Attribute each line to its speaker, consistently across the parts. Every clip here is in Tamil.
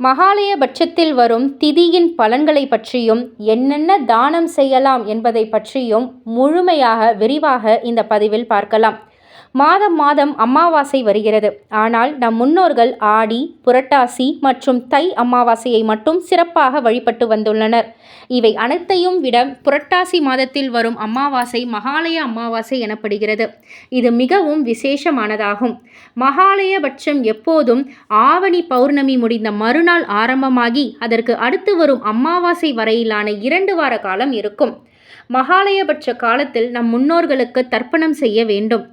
Speaker 1: மகாலயபட்சத்தில் வரும் திதியின் பலன்களை பற்றியும் என்னென்ன தானம் செய்யலாம் என்பதை பற்றியும் முழுமையாக விரிவாக இந்த பதிவில் பார்க்கலாம். மாதம் மாதம் அமாவாசை வருகிறது. ஆனால் நம் முன்னோர்கள் ஆடி புரட்டாசி மற்றும் தை அமாவாசையை மட்டும் சிறப்பாக வழிபட்டு வந்துள்ளனர். இவை அனைத்தையும் விட புரட்டாசி மாதத்தில் வரும் அமாவாசை மகாலய அமாவாசை எனப்படுகிறது. இது மிகவும் விசேஷமானதாகும். மகாலயபட்சம் எப்போதும் ஆவணி பௌர்ணமி முடிந்த மறுநாள் ஆரம்பமாகி அதற்கு அடுத்து வரும் அமாவாசை வரையிலான இரண்டு வார காலம் இருக்கும். மகாலயபட்ச காலத்தில் நம் முன்னோர்களுக்கு தர்ப்பணம் செய்ய வேண்டும்.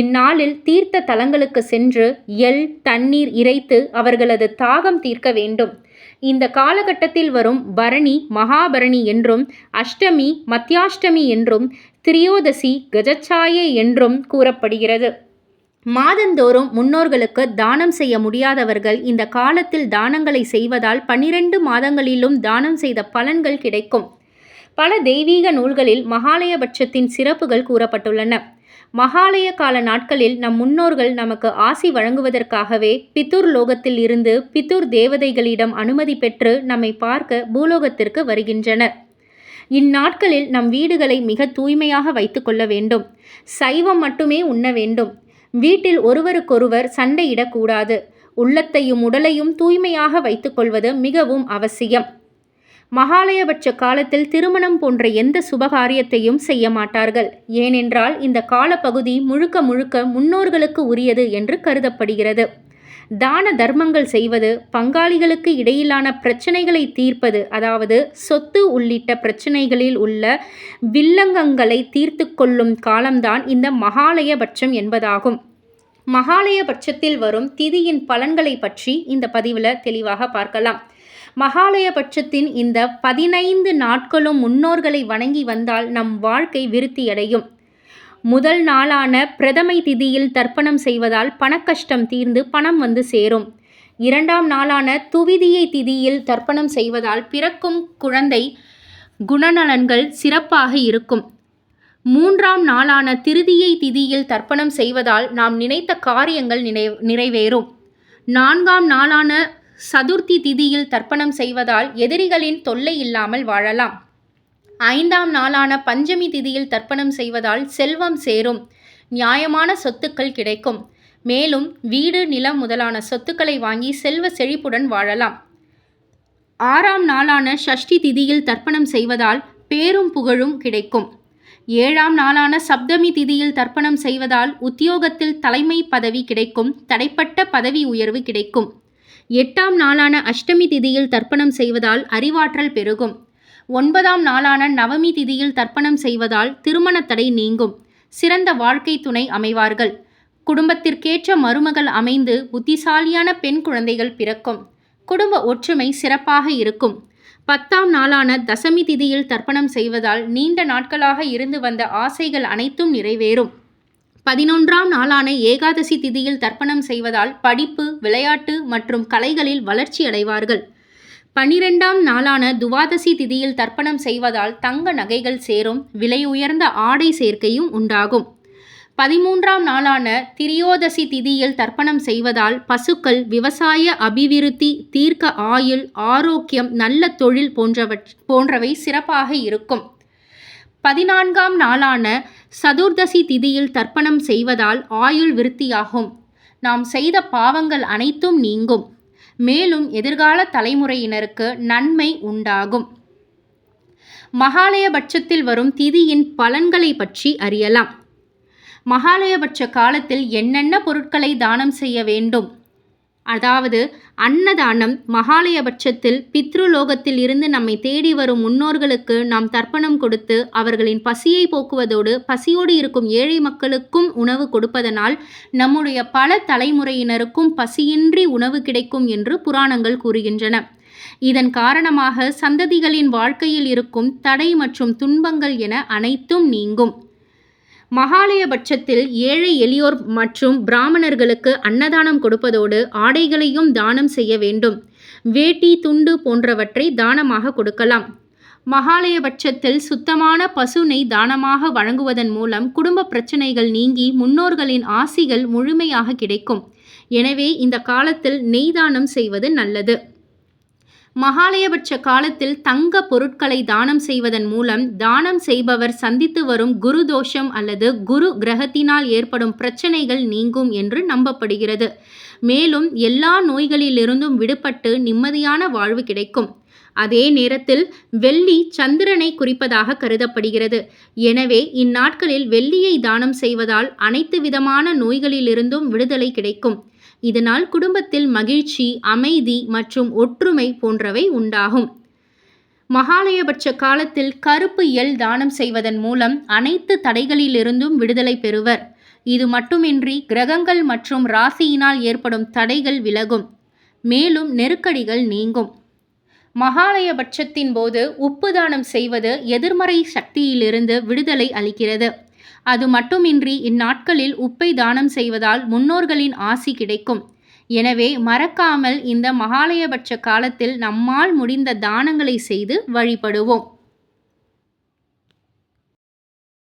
Speaker 1: இந்நாளில் தீர்த்த தலங்களுக்கு சென்று எல் தண்ணீர் இறைத்து அவர்களது தாகம் தீர்க்க வேண்டும். இந்த காலகட்டத்தில் வரும் பரணி மகாபரணி என்றும் அஷ்டமி மத்தியாஷ்டமி என்றும் திரியோதசி கஜச்சாயை என்றும் கூறப்படுகிறது. மாதந்தோறும் முன்னோர்களுக்கு தானம் செய்ய முடியாதவர்கள் இந்த காலத்தில் தானங்களை செய்வதால் பன்னிரண்டு மாதங்களிலும் தானம் செய்த பலன்கள் கிடைக்கும். பல தெய்வீக நூல்களில் மகாலயபட்சத்தின் சிறப்புகள் கூறப்பட்டுள்ளன. மகாலய கால நாட்களில் நம் முன்னோர்கள் நமக்கு ஆசி வழங்குவதற்காகவே பித்துர் லோகத்தில் இருந்து பித்துர் தேவதைகளிடம் அனுமதி பெற்று நம்மை பார்க்க பூலோகத்திற்கு வருகின்றனர். இந்நாட்களில் நம் வீடுகளை மிக தூய்மையாக வைத்துக்கொள்ள வேண்டும். சைவம் மட்டுமே உண்ண வேண்டும். வீட்டில் ஒருவருக்கொருவர் சண்டையிடக்கூடாது. உள்ளத்தையும் உடலையும் தூய்மையாக வைத்துக்கொள்வது மிகவும் அவசியம். மகாலயபட்ச காலத்தில் திருமணம் போன்ற எந்த சுபகாரியத்தையும் செய்ய மாட்டார்கள். ஏனென்றால் இந்த காலப்பகுதி முழுக்க முழுக்க முன்னோர்களுக்கு உரியது என்று கருதப்படுகிறது. தான தர்மங்கள் செய்வது பங்காளிகளுக்கு இடையிலான பிரச்சனைகளை தீர்ப்பது அதாவது சொத்து உள்ளிட்ட பிரச்சனைகளில் உள்ள வில்லங்கங்களை தீர்த்து கொள்ளும் காலம்தான் இந்த மகாலயபட்சம் என்பதாகும். மகாலயபட்சத்தில் வரும் திதியின் பலன்களை பற்றி இந்த பதிவில் தெளிவாக பார்க்கலாம். மகாலயபட்சத்தின் இந்த பதினைந்து நாட்களும் முன்னோர்களை வணங்கி வந்தால் நம் வாழ்க்கை விருத்தியடையும். முதல் நாளான பிரதமை திதியில் தர்ப்பணம் செய்வதால் பணக்கஷ்டம் தீர்ந்து பணம் வந்து சேரும். இரண்டாம் நாளான துவிதியை திதியில் தர்ப்பணம் செய்வதால் பிறக்கும் குழந்தை குணநலன்கள் சிறப்பாக இருக்கும். மூன்றாம் நாளான திருதியை திதியில் தர்ப்பணம் செய்வதால் நாம் நினைத்த காரியங்கள் நினை நிறைவேறும். நான்காம் நாளான சதுர்த்தி திதியில் தர்ப்பணம் செய்வதால் எதிரிகளின் தொல்லை இல்லாமல் வாழலாம். ஐந்தாம் நாளான பஞ்சமி திதியில் தர்ப்பணம் செய்வதால் செல்வம் சேரும். நியாயமான சொத்துக்கள் கிடைக்கும். மேலும் வீடு நிலம் முதலான சொத்துக்களை வாங்கி செல்வ செழிப்புடன் வாழலாம். ஆறாம் நாளான ஷஷ்டி திதியில் தர்ப்பணம் செய்வதால் பேரும் புகழும் கிடைக்கும். ஏழாம் நாளான சப்தமி திதியில் தர்ப்பணம் செய்வதால் உத்தியோகத்தில் தலைமை பதவி கிடைக்கும். தடைப்பட்ட பதவி உயர்வு கிடைக்கும். எட்டாம் நாளான அஷ்டமி திதியில் தர்ப்பணம் செய்வதால் அறிவாற்றல் பெருகும். ஒன்பதாம் நாளான நவமி திதியில் தர்ப்பணம் செய்வதால் திருமண தடை நீங்கும். சிறந்த வாழ்க்கை துணை அமைவார்கள். குடும்பத்திற்கேற்ற மருமகள் அமைந்து புத்திசாலியான பெண் குழந்தைகள் பிறக்கும். குடும்ப ஒற்றுமை சிறப்பாக இருக்கும். பத்தாம் நாளான தசமி திதியில் தர்ப்பணம் செய்வதால் நீண்ட நாட்களாக இருந்து வந்த ஆசைகள் அனைத்தும் நிறைவேறும். பதினொன்றாம் நாளான ஏகாதசி திதியில் தர்ப்பணம் செய்வதால் படிப்பு விளையாட்டு மற்றும் கலைகளில் வளர்ச்சி அடைவார்கள். பனிரெண்டாம் நாளான துவாதசி திதியில் தர்ப்பணம் செய்வதால் தங்க நகைகள் சேரும் விலை உயர்ந்த ஆடை சேர்க்கையும் உண்டாகும். பதிமூன்றாம் நாளான திரியோதசி திதியில் தர்ப்பணம் செய்வதால் பசுக்கள் விவசாய அபிவிருத்தி தீர்க்க ஆயுள் ஆரோக்கியம் நல்ல தொழில் போன்றவற் போன்றவை சிறப்பாக இருக்கும். பதினான்காம் நாளான சதுர்தசி திதியில் தர்ப்பணம் செய்வதால் ஆயுள் விருத்தியாகும். நாம் செய்த பாவங்கள் அனைத்தும் நீங்கும். மேலும் எதிர்கால தலைமுறையினருக்கு நன்மை உண்டாகும். மகாலயபட்சத்தில் வரும் திதியின் பலன்களை பற்றி அறியலாம். மகாலயபட்ச காலத்தில் என்னென்ன பொருட்களை தானம் செய்ய வேண்டும்? அதாவது அன்னதானம் மகாலயபட்சத்தில் பித்ருலோகத்தில் இருந்து நம்மை தேடி வரும் முன்னோர்களுக்கு நாம் தர்ப்பணம் கொடுத்து அவர்களின் பசியை போக்குவதோடு பசியோடு இருக்கும் ஏழை மக்களுக்கும் உணவு கொடுப்பதனால் நம்முடைய பல தலைமுறையினருக்கும் பசியின்றி உணவு கிடைக்கும் என்று புராணங்கள் கூறுகின்றன. இதன் காரணமாக சந்ததிகளின் வாழ்க்கையில் இருக்கும் தடை மற்றும் துன்பங்கள் என அனைத்தும் நீங்கும். மகாலயபட்சத்தில் ஏழை எளியோர் மற்றும் பிராமணர்களுக்கு அன்னதானம் கொடுப்பதோடு ஆடைகளையும் தானம் செய்ய வேண்டும். வேட்டி துண்டு போன்றவற்றை தானமாக கொடுக்கலாம். மகாலயபட்சத்தில் சுத்தமான பசு நெய் தானமாக வழங்குவதன் மூலம் குடும்ப பிரச்சனைகள் நீங்கி முன்னோர்களின் ஆசிகள் முழுமையாக கிடைக்கும். எனவே இந்த காலத்தில் நெய் தானம் செய்வது நல்லது. மகாலயபட்ச காலத்தில் தங்க பொருட்களை தானம் செய்வதன் மூலம் தானம் செய்பவர் சந்தித்து வரும் குரு தோஷம் அல்லது குரு கிரகத்தினால் ஏற்படும் பிரச்சனைகள் நீங்கும் என்று நம்பப்படுகிறது. மேலும் எல்லா நோய்களிலிருந்தும் விடுபட்டு நிம்மதியான வாழ்வு கிடைக்கும். அதே நேரத்தில் வெள்ளி சந்திரனை குறிப்பதாக கருதப்படுகிறது. எனவே இந்நாட்களில் வெள்ளியை தானம் செய்வதால் அனைத்து விதமான நோய்களிலிருந்தும் விடுதலை கிடைக்கும். இதனால் குடும்பத்தில் மகிழ்ச்சி அமைதி மற்றும் ஒற்றுமை போன்றவை உண்டாகும். மகாலயபட்ச காலத்தில் கருப்பு எல் தானம் செய்வதன் மூலம் அனைத்து தடைகளிலிருந்தும் விடுதலை பெறுவர். இது மட்டுமின்றி கிரகங்கள் மற்றும் ராசியினால் ஏற்படும் தடைகள் விலகும். மேலும் நெருக்கடிகள் நீங்கும். மகாலயபட்சத்தின் போது உப்பு தானம் செய்வது எதிர்மறை சக்தியிலிருந்து விடுதலை அளிக்கிறது. அது மட்டுமின்றி இந்நாட்களில் உப்பை தானம் செய்வதால் முன்னோர்களின் ஆசி கிடைக்கும். எனவே மறக்காமல் இந்த மகாலயபட்ச காலத்தில் நம்மால் முடிந்த தானங்களை செய்து வழிபடுவோம்.